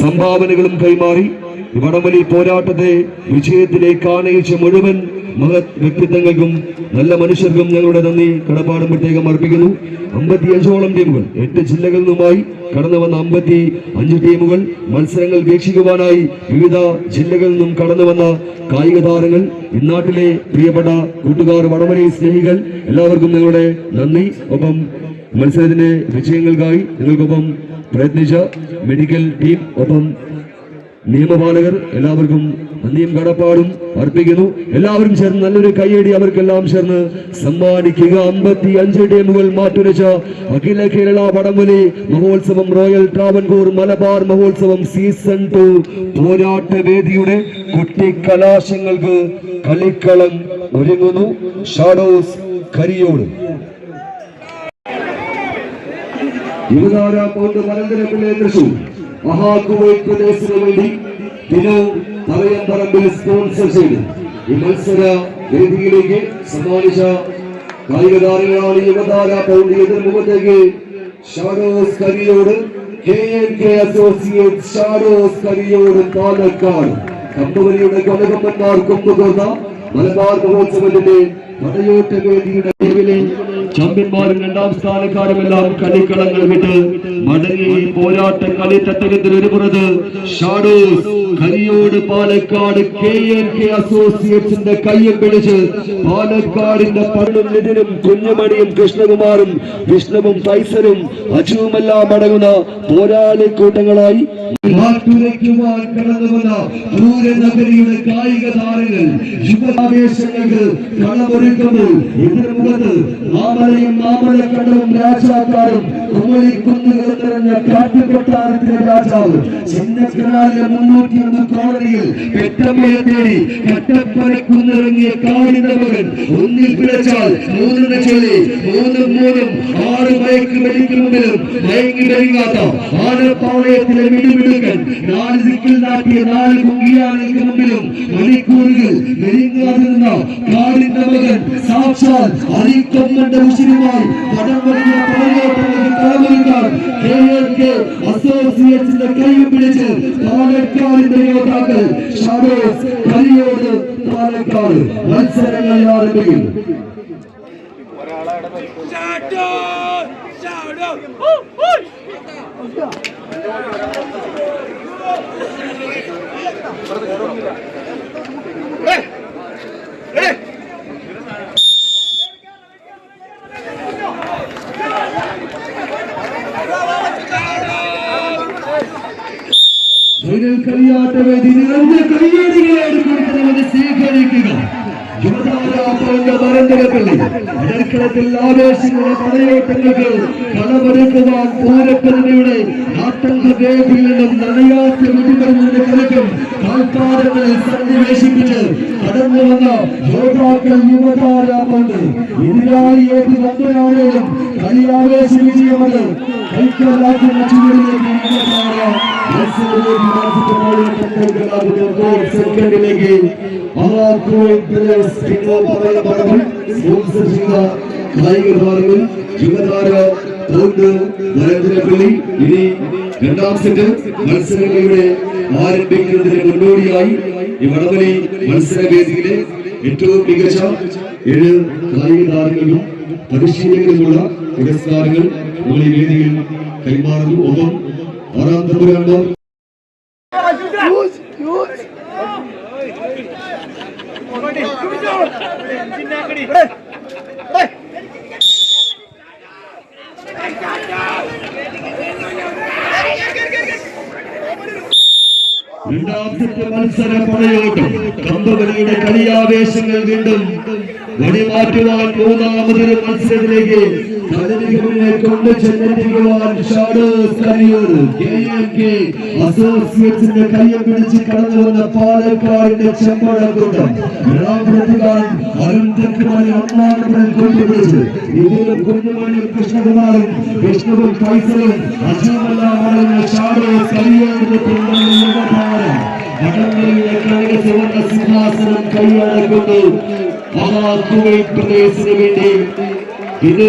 സംഭാവനകളും കൈമാറി വടംവലി പോരാട്ടത്തെ വിജയത്തിലേക്ക് ആനയിച്ച മുഴുവൻ മഹത് വ്യക്തിത്വങ്ങൾക്കും നല്ല മനുഷ്യർക്കും ഞങ്ങളുടെ നന്ദി കടപ്പാടും പ്രത്യേകം അർപ്പിക്കുന്നു. അമ്പത്തി അഞ്ചോളം ടീമുകൾ എട്ട് ജില്ലകളിൽ നിന്നുമായി കടന്നു വന്ന അമ്പത്തി അഞ്ച് ടീമുകൾ മത്സരങ്ങൾ വീക്ഷിക്കുവാനായി വിവിധ ജില്ലകളിൽ നിന്നും കടന്നു വന്ന കായിക താരങ്ങൾ ഇന്നാട്ടിലെ പ്രിയപ്പെട്ട കൂട്ടുകാർ വടമലി സ്നേഹികൾ എല്ലാവർക്കും ഞങ്ങളുടെ നന്ദി. ഒപ്പം മത്സരത്തിന്റെ വിജയങ്ങൾക്കായി നിങ്ങൾക്കൊപ്പം പ്രയത്നിച്ച മെഡിക്കൽ ടീം ഒപ്പം നിയമപാലകർ എല്ലാവർക്കും നന്ദിയും കടപ്പാടും അർപ്പിക്കുന്നു. എല്ലാവരും ചേർന്ന് നല്ലൊരു കൈയടി അവർക്കെല്ലാം ചേർന്ന് സമ്മാനിക്കുക. അമ്പത്തി അഞ്ച് ടീമുകൾ മാറ്റുരച്ച അഖില കേരള വടംവലി മഹോത്സവം റോയൽ ട്രാവൻകൂർ മലബാർ മഹോത്സവം സീസൺ ടു പോരാട്ട വേദിയുടെ കുട്ടിക്കലാശങ്ങൾക്ക് കളിക്കളം ഒരുങ്ങുന്നു. ഷാഡോസ് കരിയോട്. യുവതാര പൗണ്ട് പരന്തരപ്പിള്ളെ തൃശൂർ. മഹാകുവൈറ്റ് പ്രദേശത്തിന് വേണ്ടി ദിനു തറയമ്പറമ്പിൽ സ്പോൺസർ ചെയ്തു. ഈ മത്സര വേദിയിലേക്ക് സമ്മാനിച്ച കായിക താരങ്ങളാണ് യുവതാര pound എതിർമുഖത്തേക്ക് shadows Kariyode K N K associate shadows Kariyode Palakkad. കമ്പവലിയുടെ കനകമ്മന്മാർ കൊണ്ടുപോകുന്ന മലബാർ മഹോത്സവത്തിന്റെ പടയോട്ട വേദിയുടെ നിലവിലെ ചാമ്പ്യന്മാരും രണ്ടാം സ്ഥാനക്കാരുമെല്ലാം കളിക്കളങ്ങൾ വിട്ട് മടങ്ങി പോരാട്ട കളിത്തട്ടകത്തിൽ ഒരു പുറത്ത് shadows. Kariyode Palakkad K N K അസോസിയേറ്റ്സിന്റെ കയ്യും പിടിച്ച് പാലക്കാടിന്റെ പള്ളും നിതിനും കുഞ്ഞുമണിയും കൃഷ്ണകുമാറും വിഷ്ണുവും ഫൈസലും അജുവുമെല്ലാം അടങ്ങുന്ന പോരാളി കായിക താരങ്ങൾ കളമൊരുക്കുമ്പോൾ എതിർമുഖത്ത് മാമലയും മാമലക്കണ്ടവും രാജാക്കാരും കുമളിക്കുന്നുകൾ കാട്ടുകൊട്ടാരത്തിലെ രാജാവ് ചിന്നക്കനാലിലെ മുന്നൂറ്റി ഒന്ന് കോളനിയിൽ പെട്ടമ്മയെ തേടി കട്ടപ്പനക്കുന്നിറങ്ങിയ കാളിന്റെ മകൻ ഒന്നിൽ പിഴച്ചാൽ മൂന്നിന് ചൊല്ലി മൂന്നും മൂന്നും ആറ് മയക്ക് വെടിക്ക് മുമ്പിലും മയങ്ങി കഴിയാത്ത ആനപ്പാളയത്തിലെ നാല് ദിക്കിൽ നാട്ടിയ നാല് കുങ്കിയാനയ്ക്ക് മുമ്പിലും മണിക്കൂറുകൾ മെലിങ്ങാതെ നിന്ന കാടിന്റെ മകൻ സാക്ഷാൽ അരിക്കൊമ്മന്റെ ഉശിരുമായി പടം വലിയ പടയോട്ടങ്ങൾക്ക് കളമൊരുക്കാൻ കെ എൽ കെ അസോസിയേറ്റ്സിന്റെ കൈ പിടിച്ച് പാലക്കാടിന്റെ യോദ്ധാക്കൾ ഷാഡോസ് കരിയോട് പാലക്കാട് മത്സരങ്ങൾ ആരംഭിക്കും Shout out! Shout out! Woo! Woo! Final കളിയാട്ട വേദി നിറഞ്ഞ കയ്യടികളോട് കൊടുക്കുന്നവരെ സ്വീകരിക്കുക യുവതാരാപ്പന്റെ മരന്തരപ്പള്ളി ഇടക്കളത്തിൽ ആവേശങ്ങളുടെ പടയോട്ടങ്ങൾക്ക് കളമൊരുക്കുവാൻ പൂരപ്പതിനയുടെ നാട്ടങ്ക വേദിയിൽ നിന്നും നനയാത്ത വെടിമരുന്നിന്റെ കലക്കും താൽക്കാരങ്ങളിൽ സന്നിവേശിപ്പിച്ച് കടന്നു വന്ന യോദ്ധാക്കൾ യുവതാരാപ്പണ്ട് എതിരാളി ഏത് വിജയമത് കൈക്കലാക്കുന്ന ചുവടിലേക്ക് യുവതാര നരേന്ദ്രപള്ളി ഇനി രണ്ടാം സെറ്റ് മുന്നോടിയായി ഈ വടവലി മത്സരവേദിയിലെ ഏറ്റവും മികച്ച ഏഴ് കായിക താരങ്ങൾക്കും പരിശീലകരുമുള്ള പുരസ്കാരങ്ങൾ നമ്മൾ ഈ വേദിയിൽ കൈമാറുന്നു ഒപ്പം ആറാം തമ്പുരാണ്ടോ രണ്ടാമത്തെ മത്സര പടയോട്ടം കമ്പകളിയുടെ കളിയാവേശങ്ങൾ വീണ്ടും വഴിമാറ്റുവാൻ മൂന്നാമതൊരു മത്സരത്തിലേക്ക് കളിമികവിനെ കൊണ്ട് ചെന്നെത്തിക്കുവാൻ കയ്യെ പിടിച്ച് കടന്നു വന്ന പാലക്കാടിന്റെ അരുൺ തെക്കുമണി ഒന്നാമതിൽ കൊണ്ടുപിടിച്ച്. കൃഷ്ണകുമാറും വിഷ്ണുവും ഫൈസലും അടങ്ങുന്ന ഷാഡോസ് സുവർണ സിംഹാസനം കൈയടക്കുന്നു. പ്രദേശത്തിന് വേണ്ടി. ഇത്